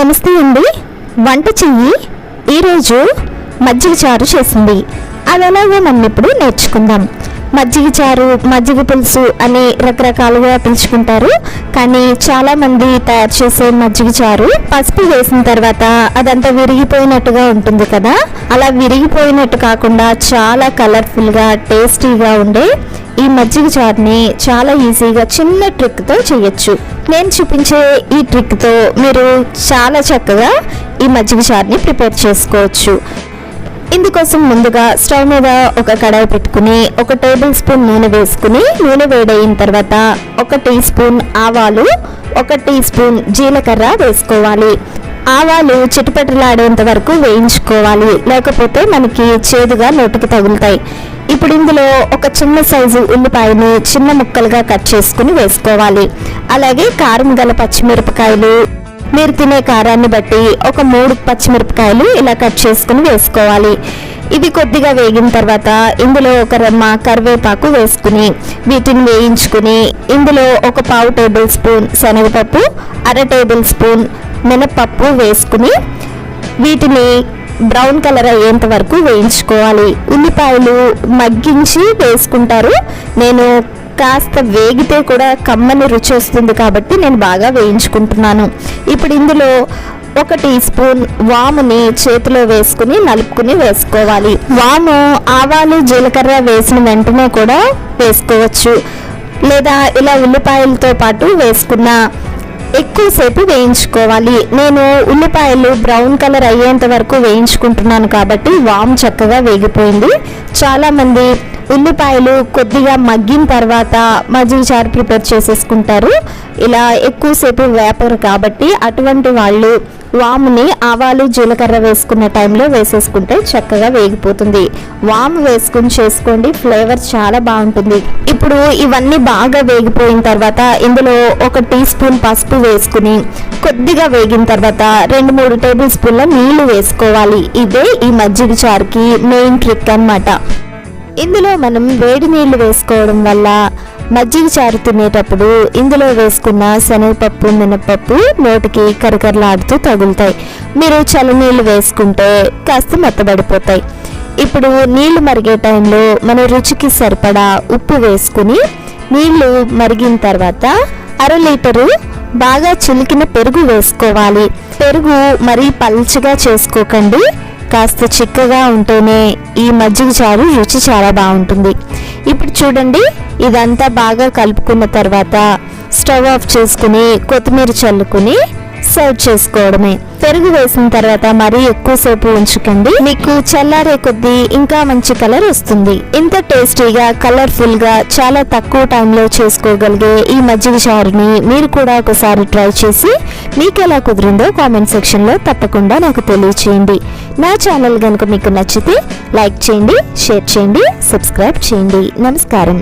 నమస్తే అండి. వంట చెయ్యి ఈరోజు మజ్జిగ చారు చేసింది. అది ఎలాగో మనం ఇప్పుడు నేర్చుకుందాం. మజ్జిగ చారు మజ్జిగ పులుసు అని రకరకాలుగా పిలుచుకుంటారు. కానీ చాలామంది తయారు చేసే మజ్జిగ చారు పసుపు వేసిన తర్వాత అదంతా విరిగిపోయినట్టుగా ఉంటుంది కదా. అలా విరిగిపోయినట్టు కాకుండా చాలా కలర్ఫుల్గా టేస్టీగా ఉండే ఈ మజ్జిగ చారుని చాలా ఈజీగా చిన్న ట్రిక్తో చేయొచ్చు. నేను చూపించే ఈ ట్రిక్తో మీరు చాలా చక్కగా ఈ మజ్జిగ చారుని ప్రిపేర్ చేసుకోవచ్చు. ఇందుకోసం ముందుగా స్టవ్ మీద ఒక కడాయి పెట్టుకుని ఒక టేబుల్ స్పూన్ నూనె వేసుకుని నూనె వేడయిన తర్వాత ఒక టీ స్పూన్ ఆవాలు ఒక టీ స్పూన్ జీలకర్ర వేసుకోవాలి. ఆవాలు చిటుపటలాడేంత వరకు వేయించుకోవాలి. లేకపోతే మనకి చేదుగా నోటికి తగులుతాయి. ఇప్పుడు ఇందులో ఒక చిన్న సైజు ఉల్లిపాయని చిన్న ముక్కలుగా కట్ చేసుకుని వేసుకోవాలి. అలాగే కారం గల పచ్చిమిరపకాయలు మీరు తినే కారాన్ని బట్టి ఒక మూడు పచ్చిమిరపకాయలు ఇలా కట్ చేసుకుని వేసుకోవాలి. ఇవి కొద్దిగా వేగిన తర్వాత ఇందులో ఒక రెమ్మ కరివేపాకు వేసుకుని వీటిని వేయించుకుని ఇందులో ఒక పావు టేబుల్ స్పూన్ శనగపప్పు అర టేబుల్ స్పూన్ మినపప్పు వేసుకుని వీటిని బ్రౌన్ కలర్ అయ్యేంత వరకు వేయించుకోవాలి. ఉల్లిపాయలు మగ్గించి వేసుకుంటారు. నేను కాస్త వేగితే కూడా కమ్మని రుచి వస్తుంది కాబట్టి నేను బాగా వేయించుకుంటున్నాను. ఇప్పుడు ఇందులో ఒక టీ స్పూన్ వాముని చేతిలో వేసుకుని నలుపుకుని వేసుకోవాలి. వాము ఆవాలు జీలకర్ర వేసిన వెంటనే కూడా వేసుకోవచ్చు. లేదా ఇలా ఉల్లిపాయలతో పాటు వేసుకున్న ఎక్కువసేపు వేయించుకోవాలి. నేను ఉల్లిపాయలు బ్రౌన్ కలర్ అయ్యేంత వరకు వేయించుకుంటున్నాను కాబట్టి వామ్ చక్కగా వేగిపోయింది. చాలామంది ఉల్లిపాయలు కొద్దిగా మగ్గిన తర్వాత మజ్జిగ చారు ప్రిపేర్ చేసేసుకుంటారు. ఇలా ఎక్కువసేపు వేపరు కాబట్టి అటువంటి వాళ్ళు వాముని ఆవాలు జీలకర్ర వేసుకున్న టైంలో వేసేసుకుంటే చక్కగా వేగిపోతుంది. వాము వేసుకుని చేసుకోండి ఫ్లేవర్ చాలా బాగుంటుంది. ఇప్పుడు ఇవన్నీ బాగా వేగిపోయిన తర్వాత ఇందులో ఒక టీ స్పూన్ పసుపు వేసుకుని కొద్దిగా వేగిన తర్వాత రెండు మూడు టేబుల్ స్పూన్ల నీళ్ళు వేసుకోవాలి. ఇదే ఈ మజ్జిగ చారుకి మెయిన్ ట్రిక్ అన్నమాట. ఇందులో మనం వేడి నీళ్ళు వేసుకోవడం వల్ల మజ్జిగ చారు తినేటప్పుడు ఇందులో వేసుకున్న శనగపప్పు మినపప్పు నోటికి కరకరలాడుతూ తగులుతాయి. మీరు చల్లనీళ్ళు వేసుకుంటే కాస్త మెత్తబడిపోతాయి. ఇప్పుడు నీళ్ళు మరిగే టైంలో మన రుచికి సరిపడా ఉప్పు వేసుకుని నీళ్ళు మరిగిన తర్వాత అర లీటరు బాగా చిలికిన పెరుగు వేసుకోవాలి. పెరుగు మరీ పల్చగా చేసుకోకండి. కాస్త చిక్కగా ఉంటేనే ఈ మజ్జిగ చారు రుచి చాలా బాగుంటుంది. ఇప్పుడు చూడండి ఇదంతా బాగా కలుపుకున్న తర్వాత స్టవ్ ఆఫ్ చేసుకుని కొత్తిమీర చల్లుకుని సర్వ్ చేసుకోవడమే. పెరుగు వేసిన తర్వాత మరీ ఎక్కువసేపు ఉంచుకోండి. మీకు చల్లారే కొద్దీ ఇంకా మంచి కలర్ వస్తుంది. ఇంత టేస్టీగా కలర్ఫుల్గా చాలా తక్కువ టైంలో చేసుకోగలిగే ఈ మజ్జిగ చారుని మీరు కూడా ఒకసారి ట్రై చేసి మీకు ఎలా కుదిరిందో కామెంట్ సెక్షన్లో తప్పకుండా నాకు తెలియచేయండి. నా ఛానల్ కనుక మీకు నచ్చితే లైక్ చేయండి షేర్ చేయండి. సబ్స్క్రైబ్ చేయండి. నమస్కారం.